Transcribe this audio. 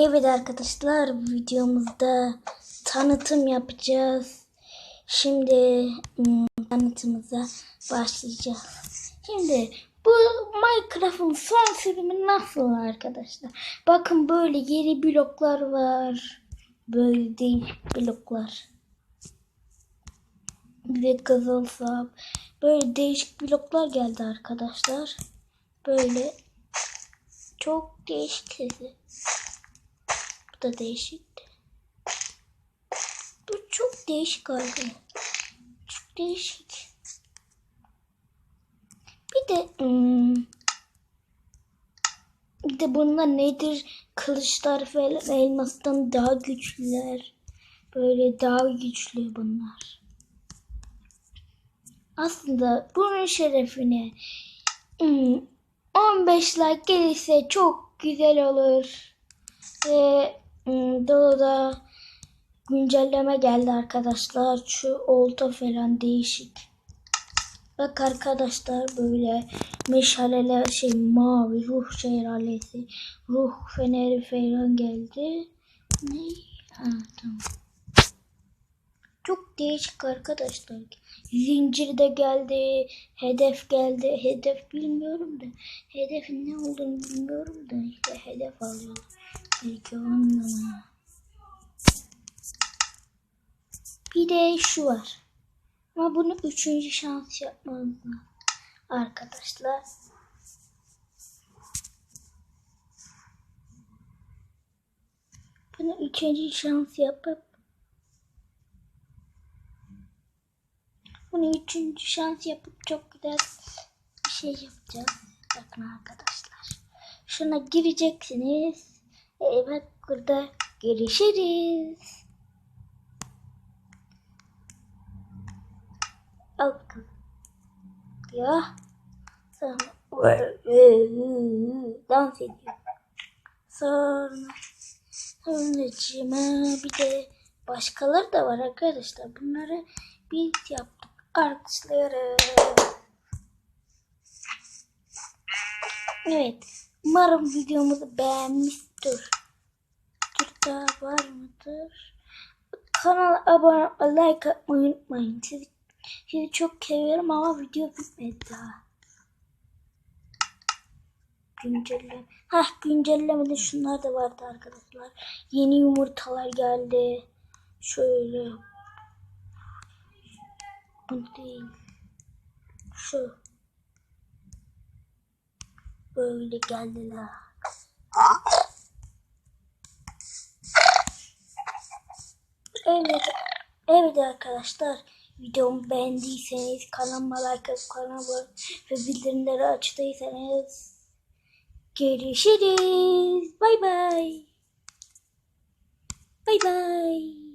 Evet arkadaşlar bu videomuzda tanıtım yapacağız. Şimdi hmm, tanıtımıza başlayacağız. Şimdi bu Minecraft'ın son sürümü nasıl arkadaşlar? Bakın böyle yeni bloklar var. Böyle değişik bloklar. Bir de kızıl sap. Böyle değişik bloklar geldi arkadaşlar. Böyle çok değişik. Da değişik. Bu çok değişik oldu. Çok değişik. Bir de hmm, bir de bunlar nedir? Kılıçlar falan elmastan daha güçlüler. Böyle daha güçlü bunlar. Aslında bunun şerefine hmm, 15 like gelirse çok güzel olur. Ve Doğu'da güncelleme geldi arkadaşlar. Şu olta falan değişik. Bak arkadaşlar böyle meşaleler şey mavi ruh şelalesi ruh feneri falan geldi. Ne? Ha, tamam. Çok değişik arkadaşlar. Zincir de geldi. Hedef geldi. Hedef bilmiyorum da. Hedefin ne olduğunu bilmiyorum da. İşte hedef alıyorum. Belki onunla. Bir de şu var. Ama bunu üçüncü şans yapmamız lazım. Arkadaşlar. Bunu üçüncü şans yapıp Bunu üçüncü şans yapıp çok güzel bir şey yapacağız. Bakın arkadaşlar. Şuna gireceksiniz. Evet burada görüşürüz. Al bakalım. Ya. Sonra dans ediyor. Sonra sonracığıma bir de başkaları da var arkadaşlar. Bunları biz yaptık. Alkışlıyorum. Evet. Umarım videomuzu beğenmiştir. Türkler var mıdır? Kanala abone olmayı, like atmayı unutmayın. Sizi, sizi çok seviyorum ama video bitmedi daha. Güncelleme. Hah güncellemede şunlar da vardı arkadaşlar. Yeni yumurtalar geldi. Şöyle bu değil. Şu. Böyle geldiler. Evet. Evet arkadaşlar. Videomu beğendiyseniz kanalıma like atıp kanalıma ve bildirimleri açtıysanız görüşürüz. Bay bay. Bay bay.